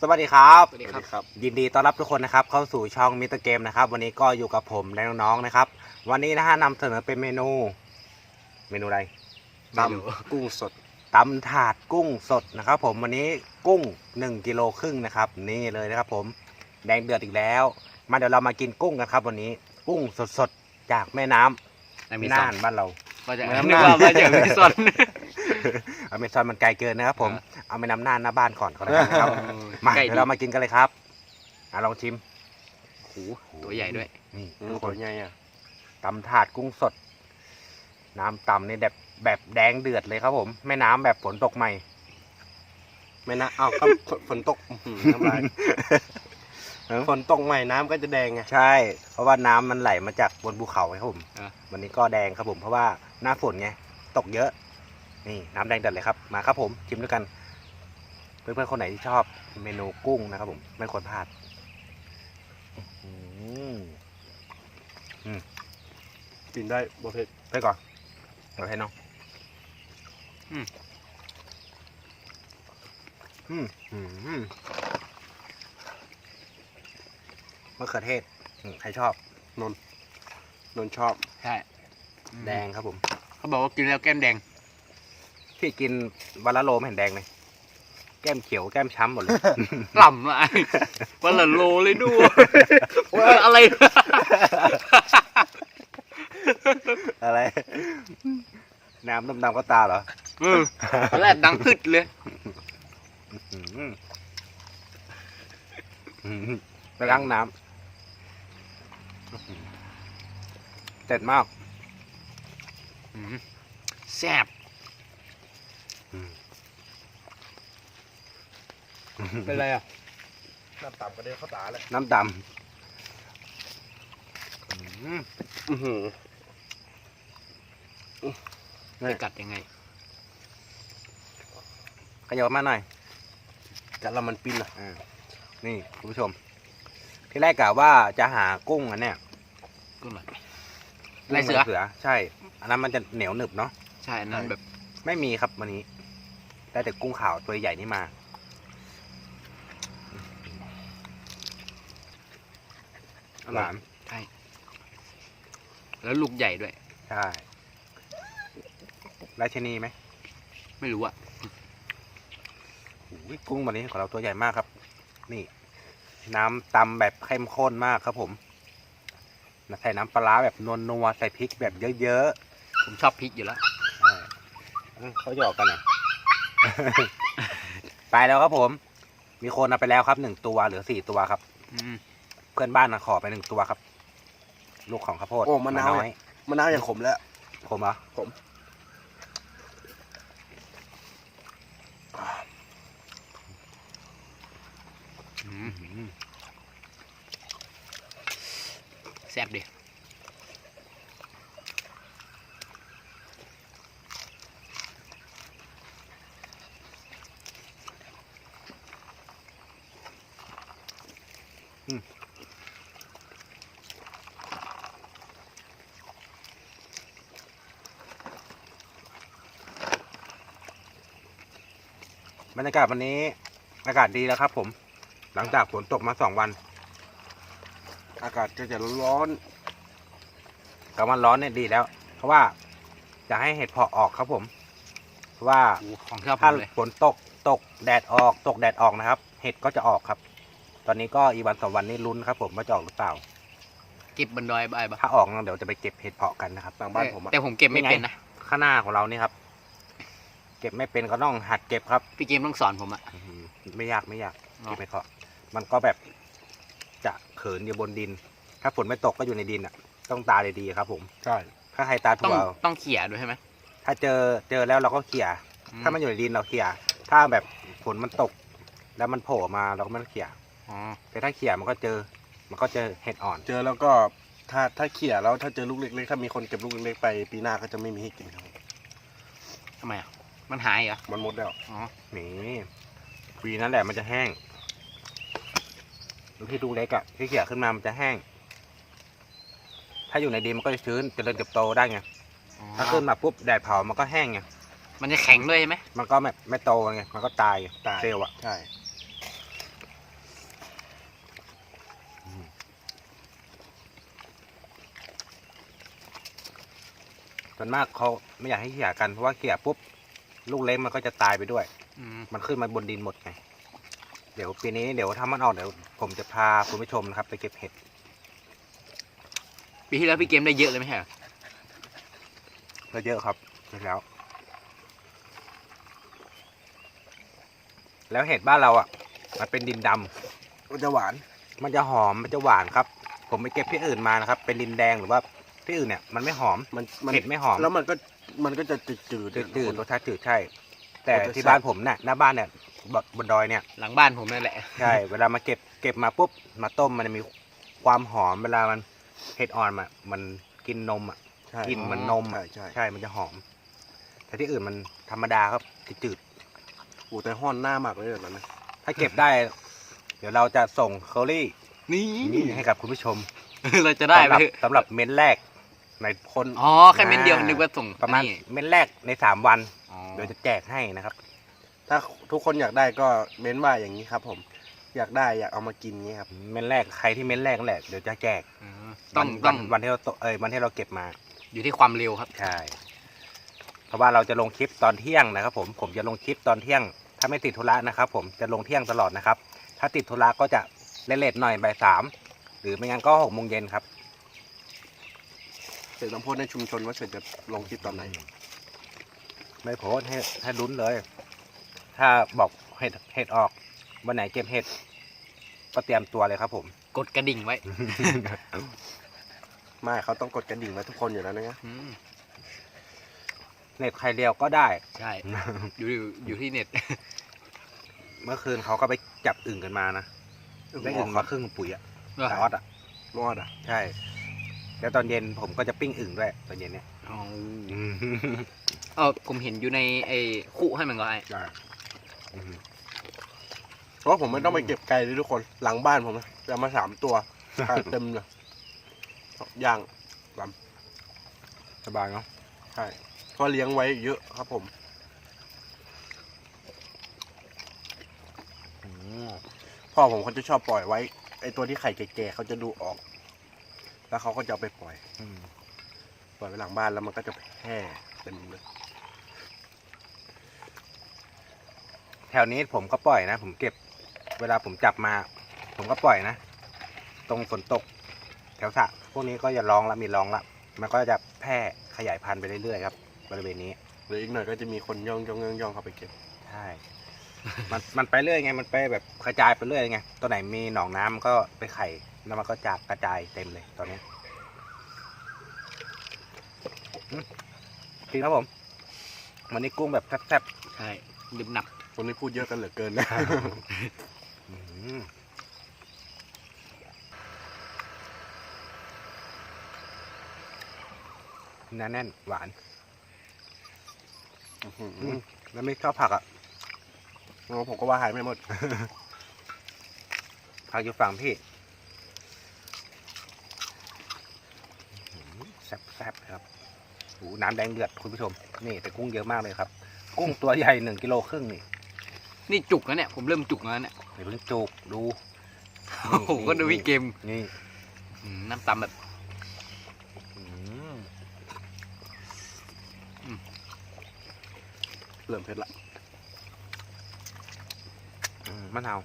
สวัสดีครับ สวัสดีครับ ยินดีต้อนรับทุกคนนะครับ เข้าสู่ช่องมิสเตอร์เกมนะครับ วันนี้ก็อยู่กับผมและน้องๆนะครับ วันนี้นะฮะนำเสนอเป็นเมนู เมนูอะไรตำกุ้งสดตำถาดกุ้งสดนะครับ ผมวันนี้กุ้ง1กิโลครึ่งนะครับ นี่เลยนะครับ ผมแดงเดือดอีกแล้ว มาเดี๋ยวเรามากินกุ้งกันครับ วันนี้กุ้งสดๆจากแม่น้ำมีน่าซ่อนนบ้านเราว่าจะแม่น้ำนึกว่าว่าจะมีซ่อนอเมซอนมันไกลเกินนะครับ ผมอ่าเอาไปนำหน้าหน้าบ้านก่อนก็แล้วกันนะครับ มาใกล้เดี๋ยวเรามากินกันเลยครับอะลองชิมโอ้โหตัวใหญ่ด้วย นี่อืมทุกคคนนใหญ่อะตำถาดกุ้งสด น้ำตำนี่แบบแบบแดงเดือดเลยครับผม แม่น้ำแบบฝนตกใหม่ ไม่นะอ้าวก็ฝนฝนตกอื้อหือน้ำลายเออ ฝนตกใหม่น้ำก็จะแดงไง ใช่ เพราะว่าน้ำมันไหลมาจากบนภูเขาไงครับผม อะ วันนี้ก็แดงครับผม เพราะว่าหน้าฝนไง ตกเยอะ นี่น้ำแดงเดือดเลยครับ มาครับผม ชิมด้วยกัน เพื่อนๆคนไหนที่ชอบเมนูกุ้งนะครับผมไม่ควรพลาดอืมกินได้บ่เผ็ดไปก่อนเดี๋ยวให้น้องอืมอืมอืมอืมมะเขือเทศอืมใครชอบนนชอบใช่แดงครับผม เขาบอกว่ากินแล้วแก้มแดง พี่กินวันละโลไม่เห็นแดงเลยแก้มเขียวแก้มช้ำหมดเลย กล่ำอะวันละโลเลยด้วยอะไร อะไร น้ำดำๆก็ตาเหรอเออแรกดังพึดเลยอืมอืมไปล้างน้ำเด็ดมาก อืมแซ่บ อืม เป็นไรอะ น้ำต่ำก็ได้เข้าตาเลยน้ำดำอืมอือหือไปกัดยังไงขยับมาหน่อยกัดแล้วมันปิ้นอะอ่านี่คุณผู้ชม ที่แรกกะว่าจะหากุ้งอันเนี้ยกุ้งหน่อยกุ้งลายเสือเสือใช่ อันนั้นมันจะเหนียวหนึบเนาะ ใช่อันนั่นแบบ ไม่มีครับวันนี้ ได้แต่กุ้งขาวตัวใหญ่นี่มา หวานแล้วลูกใหญ่ด้วย ใช่ราชนีไหมไม่รู้อะโอ้ยกุ้งวันนี้ของเราตัวใหญ่มากครับ นี่ น้ำตำแบบเข้มข้นมากครับผมใส่น้ำปลาร้าแบบนัวๆใส่พริกแบบเยอะผมชอบพริกอยู่แล้วๆใช่เอ้ยเขาหยอกกันเหรอไปแล้วครับผม มีคนเอาไปแล้วครับหนึ่งตัวเหลือสี่ตัวครับ อืม เพื่อนบ้านนะขอไปหนึ่งตัวครับ ลูกของข้าวโพดโอ้มะนาวน้อยมะนาวอย่างขมแล้ว ผมเหรอผมอืมแซ่บดิ บรรยากาศวันนี้อากาศดีแล้วครับ ผม หลังจากฝนตกมาสองวัน อากาศก็จะร้อนกลางวันร้อนเนี่ยดีแล้ว เพราะว่าจะให้เห็ดเพาะออกครับผมเพราะว่าโอ้ของชอบผถ้ามเลยฝนตกตกแดดออก ตกแดดออกนะครับ เห็ดก็จะออกครับ ตอนนี้ก็อีกวันสองวันนี้ลุ้นครับผมว่าจะออกหรือเปล่า เก็บบนดอยบายปะถ้าออกเดี๋ยวจะไปเก็บเห็ดเพาะกันนะครับๆต่างบ้านผมอะแต่ผมเก็บไม่เป็นนะข้างหน้าของเรานี่ครับ เก็บไม่เป็นก็ต้องหัดเก็บครับพี่เกมต้องสอนผมอะอื้อหือไม่ยากไม่ยากอ๋อเก็บเห็ดเพาะมันก็แบบจะเขินอยู่บนดิน ถ้าฝนไม่ตกก็อยู่ในดินอะ ต้องตาดีๆครับผม ใช่ ถ้าใครตาต้อถั่งวต้องเขี่ยด้วยใช่ไหมถ้าเจอเจอแล้วเราก็เขี่ยถ้ามันอยู่ในดินเราเขี่ย ถ้าแบบฝนมันตก แล้วมันโผล่มาเราก็ไม่ต้องเขี่ย อ๋อแต่ถ้าเขี่ยมันก็เจอ มันก็เจอเห็ดอ่อน เจอแล้วก็ถ้าถ้าเขี่ยแล้วถ้าเจอลูกเล็กๆถ้ามีคนเก็บลูกเล็กๆไปปีหน้าก็จะไม่มีให้กินครับ ทำไมอะ มันหายเหรอ มันหมดแล้วอ๋อ นี่ปีนั้นแหละมันจะแห้งดูที่ดูเล็กอะที่เขี่ยขึ้นมามันจะแห้ง ถ้าอยู่ในดินมันก็จะชื้นเจริญเติบโตได้ไงถ้าขึ้นมาปุ๊บแดดเผามันก็แห้งไง มันจะแข็งด้วยใช่ไหมมันก็แม่ไม่โตไง มันก็ตายตาย เซลล์อะใช่ ส่วนมากเขาไม่อยากให้เขี่ยกันเพราะว่าเขี่ยปุ๊บ ลูกเล็กมันก็จะตายไปด้วย อืมมันขึ้นมาบนดินหมดไง เดี๋ยวปีนี้เดี๋ยวถ้ามันออกเดี๋ยวผมจะพาคุณผู้ชมนะครับไปเก็บเห็ด ปีที่แล้วพี่เกมได้เยอะเลยไหมฮะก็เยอะครับแล้ว แล้วเห็ดบ้านเราอะ มันเป็นดินดำมันจะหวานมันจะหอมมันจะหวานครับ ผมไปเก็บที่อื่นมานะครับ เป็นดินแดงหรือว่า ที่อื่นเนี่ยมันไม่หอมมันมันเห็ดไม่หอมแล้วมันก็มันก็จะจืดจืดจืดๆรสชาติจืดใช่ แต่มันจะที่แซ่บบ้านผมเนี่ยหน้าบ้านเนี่ยบนบนดอยเนี่ย หลังบ้านผมนั่นแหละ ใช่ เวลามาเก็บเก็บมาปุ๊บมาต้มมันจะมีความหอมเวลามันเห็ดอ่อนอะมันกินนมอะใช่กลิ่นเหมันนมใช่อะใช่ใช่มันจะหอม แต่ที่อื่นมันธรรมดาครับจืดโอ้แต่ห้อนหน้ามากเลยแบบนั้นนะๆถ้าเก็บได้ เดี๋ยวเราจะส่งเคอรี่นี่นี่ให้กับคุณผู้ชมเราจะได้สำหไหมรับสำหรับเม้นแรก ในคนอ๋อแค่เม็ดเดียวนึกว่าส่งประมาณนี่เม้นแรกในสามวันอ๋อเดี๋ยวจะแจกให้นะครับ ถ้าทุกคนอยากได้ก็เม้นว่าอย่างนี้ครับ ผม อยากได้อยากเอามากินนี้ครับเม้นแรกใครที่เม้นแรกนั่นแหละเดี๋ยวจะแจกอ๋อต้องวันต้องวันวันที่เราโตเอ้ยวันที่เราเก็บมา อยู่ที่ความเร็วครับ ใช่ เพราะว่าเราจะลงคลิปตอนเที่ยงนะครับ ผม ผมจะลงคลิปตอนเที่ยง ถ้าไม่ติดธุระนะครับ ผมจะลงเที่ยงตลอดนะครับ ถ้าติดธุระก็จะเลทๆหน่อยบ่ายสามหรือไม่งั้นก็หกโมงเย็นครับ เสร็จต้องโพสต์ในชุมชนว่าเสร็จจะลงคลิปตอนไหน ไม่โพสต์ให้ให้ลุ้นเลย ถ้าบอกเห็ดเห็ดออกวันไหนเก็บเห็ด ก็เตรียมตัวเลยครับผม กดกระดิ่งไว้ไม่เขาต้องกดกระดิ่งไว้ทุกคนอยู่แล้วนะอืมเน็ตใครเดียวก็ได้ ใช่อยู่อยู่ที่เน็ต เมื่อคืนเขาก็ไปจับอึ่งกันมานะได้อึ่งมาครึ่งปุ๋ยอะตาออดอะรอดอะ ใช่ แล้วตอนเย็นผมก็จะปิ้งอึ่งด้วยตอนเย็นเนี่ยอ๋อเออผมเห็นอยู่ในไอ้คู่ให้มันก็ไอ้ได้อืมเพราะผมไม่ต้องไปเก็บไก่เลยทุกคน หลังบ้านผมนะจะมาสามตัวไก่เต็มเลยย่างสบายเนาะใช่ก็เลี้ยงไว้เยอะครับผมอืมพ่อผมเขาจะชอบปล่อยไว้ไอตัวที่ไข่แก่ๆเขาจะดูออก แล้วเขาก็จะเอาไปปล่อย อืมปล่อยไว้หลังบ้านแล้วมันก็จะแพร่เต็มเลย แถวนี้ผมก็ปล่อยนะ ผมเก็บ เวลาผมจับมา ผมก็ปล่อยนะ ตรงฝนตก แถวสระพวกนี้ก็จะร้องละมีร้องละ มันก็จะแพร่ขยายพันธุ์ไปเรื่อยๆครับ บริเวณนี้หรืออีกหน่อยก็จะมีคนย่องย่องย่องย่องเข้าไปเก็บ ใช่ มันมันไปเรื่อยไง มันไปแบบกระจายไปเรื่อยไง ตัวไหนมีหนองน้ำก็ไปไข่ แล้วมันก็จากกระจายเต็มเลยตอนนี้อืมจริงครับผม วันนี้กุ้งแบบแซ่บใช่ลืมหนักคนนี้พูดเยอะกันเหลือเกินนะๆอื้อหือเนื้อแน่นหวานอื้อหืออืมแล้วไม่ชอบผักอะโอ้ผมก็ว่าหายไม่หมดผักอยู่ฝั่งพี่อื้อหือแซ่บๆครับโอ้โหน้ำแดงเดือดคุณผู้ชม นี่แต่กุ้งเยอะมากเลยครับ กุ้งตัวใหญ่หนึ่งกิโลครึ่งนี่นี่จุกแล้วเนี่ยผมเริ่มจุกแล้วเนี่ยเดี๋ยวเพิ่งจูบดูโอ้โหก็ดูพี่เกมนี่อืมน้ำตำแบบอืมเริ่มเผ็ดละอืมมะนาว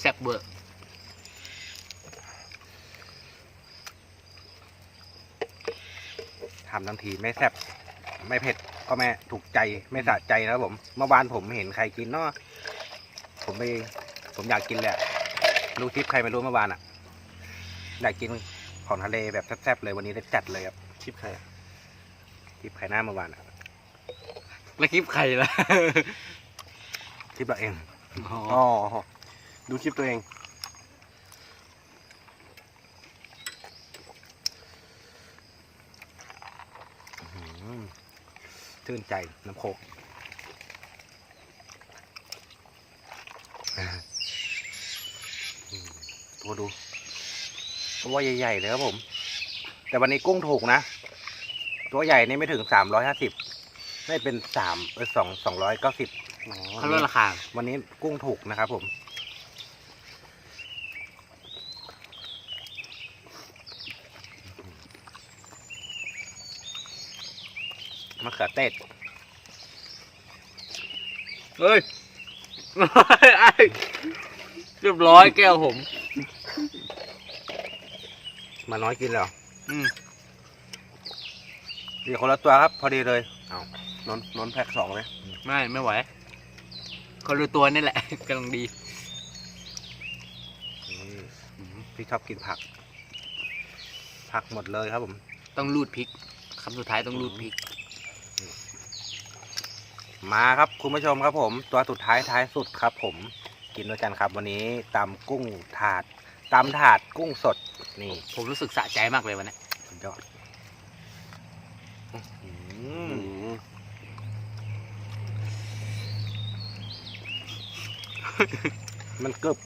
แซ่บเบอร์ ทำทั้งทีไม่แซ่บไม่เผ็ดก็แม่ถูกใจไม่สะใจนะครับผม เมื่อวานผมเห็นใครกินเนาะผมไปผมอยากกินแหลยอะรู้คลิปใครไม่รู้เมื่อวานอะอยากกินของทะเลแบบแซ่บๆเลยวันนี้ได้จัดเลยครับคลิปใครอะคลิปใครหน้าเมื่อวานอะแล้วคลิปใครล่ะ คลิปเราเองอ๋ออ๋อดูคลิปตัวเอง ชื่นใจน้ำโคกอืมตัวดูตัวใหญ่ๆเลยครับผม แต่วันนี้กุ้งถูกนะ ตัวใหญ่นี่ไม่ถึงสามร้อยห้าสิบไม่เป็นสามเออสองสองร้อยเก้าสิบอ๋อเขาลดราคา วันนี้กุ้งถูกนะครับผม มะเขือเทศเฮ้ยไอ้เรียบร้อยแก้วผม มาน้อยกินเลยเหรออืมดีคนละตัวครับ พอดีเลย เอานอนนอนแพ็คสองเลย ไม่ไม่ไหว คนรู้ตัวนี่แหละกำลังดีนี่พี่ชอบกินผัก ผักหมดเลยครับผม ต้องรูดพริกคำสุดท้ายต้องรูดพริก มาครับคุณผู้ชมครับผม ตัวสุดท้ายท้ายสุดครับ ผมกินด้วยกันครับ วันนี้ตำกุ้งถาดตำถาดกุ้งสดนี่ผมรู้สึกสะใจมากเลยวันนี้สุดยอดอื้อหือือมมันกรึบ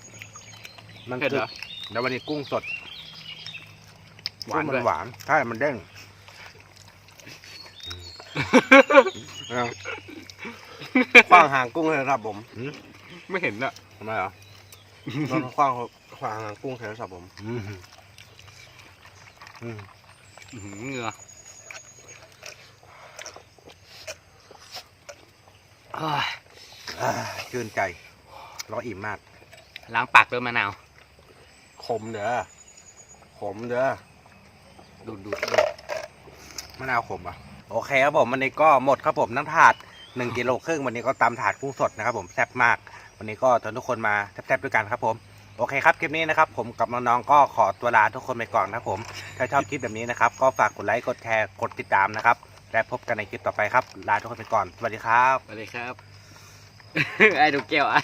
มันเผ็ดกรึเหรบอแล้ววันนี้กุ้งสด หวานกุ้งมัด้วยหวานใช่มันเด้งเอา คว้างหางกุ้งเลยครับผมไม่เห็นอะทำไมเหรอนอนคว้างคว้างหางกุ้งแถวสับผมอืมอืมอื้อหือเหงื่อเอ้ยอ่าชื่นใจรออิ่มมาก ล้างปากด้วยมะนาว ขมเด้อขมเด้อดูดดูดมะนาวขมอะ โอเคครับผมวันนี้ก็หมดครับผมน้ำถาด หนึ่งกิโลครึ่งวันนี้ก็ตำถาดกุ้งสดนะครับผมแซ่บมาก วันนี้ก็ชวนทุกคนมาแซ่บๆด้วยกันครับผมโอเคครับคลิปนี้นะครับผมกับน้องๆก็ขอตัวลาทุกคนไปก่อนนะครับผม ถ้าชอบคลิปแบบนี้นะครับก็ฝากกดไลค์กดแชร์กดติดตามนะครับและพบกันในคลิปต่อไปครับลาทุกคนไปก่อนสวัสดีครับไปเลยครับ ไอ้ดูแก้วไอ้